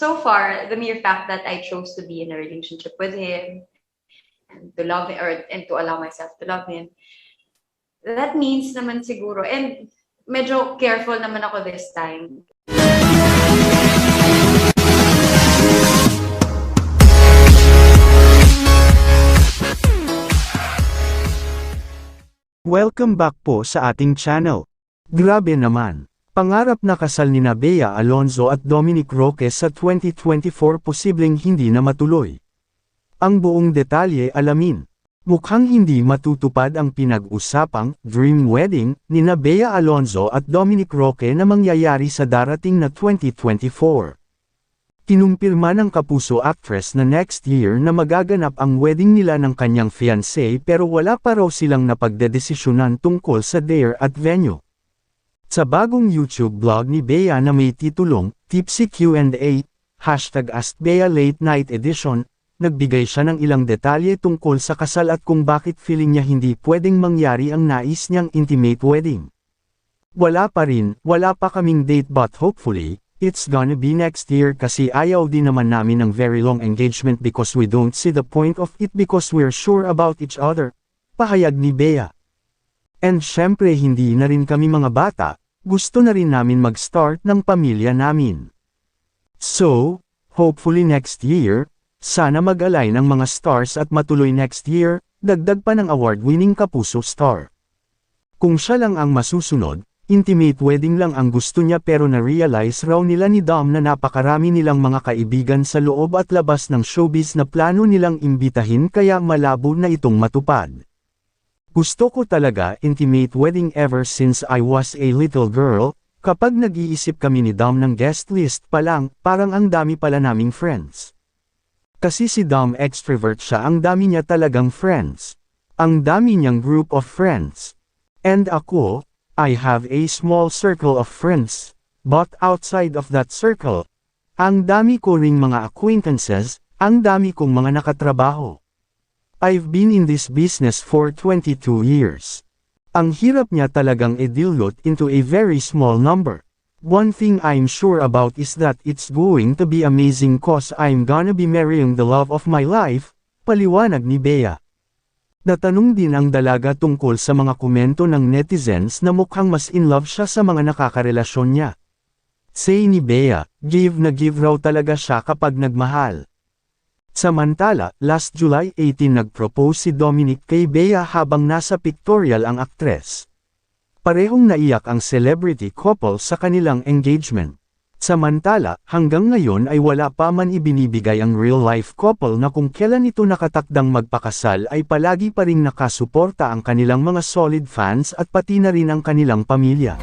so far, the mere fact that I chose to be in a relationship with him and to love him or and to allow myself to love him, that means naman siguro and medyo careful naman ako this time. Welcome back po sa ating channel. Grabe naman. Pangarap na kasal ni Bea Alonzo at Dominic Roque sa 2024 posibleng hindi na matuloy. Ang buong detalye alamin. Mukhang hindi matutupad ang pinag-usapang dream wedding ni Bea Alonzo at Dominic Roque na mangyayari sa darating na 2024. Kinumpirma ng kapuso actress na next year na magaganap ang wedding nila ng kanyang fiancé pero wala pa raw silang napagdedesisyonan tungkol sa dare at venue. Sa bagong YouTube blog ni Bea na may titulong, Tipsy Q&A, hashtag Ask Late Night Edition, nagbigay siya ng ilang detalye tungkol sa kasal at kung bakit feeling niya hindi pwedeng mangyari ang nais niyang intimate wedding. Wala pa rin, wala pa kaming date but hopefully, it's gonna be next year kasi ayaw din naman namin ng very long engagement because we don't see the point of it because we're sure about each other. Pahayag ni Bea. And syempre hindi na rin kami mga bata, gusto na rin namin mag-start ng pamilya namin. So, hopefully next year, sana mag-align ang mga stars at matuloy next year, dagdag pa ng award-winning Kapuso star. Kung siya lang ang masusunod, intimate wedding lang ang gusto niya pero na-realize raw nila ni Dom na napakarami nilang mga kaibigan sa loob at labas ng showbiz na plano nilang imbitahin kaya malabo na itong matupad. Gusto ko talaga intimate wedding ever since I was a little girl, kapag nag-iisip kami ni Dom ng guest list pa lang, parang ang dami pala naming friends. Kasi si Dom extrovert siya ang dami niya talagang friends. Ang dami niyang group of friends. And ako, I have a small circle of friends, but outside of that circle, ang dami ko ring mga acquaintances, ang dami kong mga nakatrabaho. I've been in this business for 22 years. Ang hirap niya talagang idilute into a very small number. One thing I'm sure about is that it's going to be amazing cause I'm gonna be marrying the love of my life, paliwanag ni Bea. Natanong din ang dalaga tungkol sa mga komento ng netizens na mukhang mas in love siya sa mga nakakarelasyon niya. Say ni Bea, give na give raw talaga siya kapag nagmahal. Samantala, last July 18 nag-propose si Dominic kay Bea habang nasa pictorial ang aktres. Parehong naiyak ang celebrity couple sa kanilang engagement. Samantala, hanggang ngayon ay wala pa man ibinibigay ang real-life couple na kung kailan ito nakatakdang magpakasal ay palagi pa ring nakasuporta ang kanilang mga solid fans at pati na rin ang kanilang pamilya.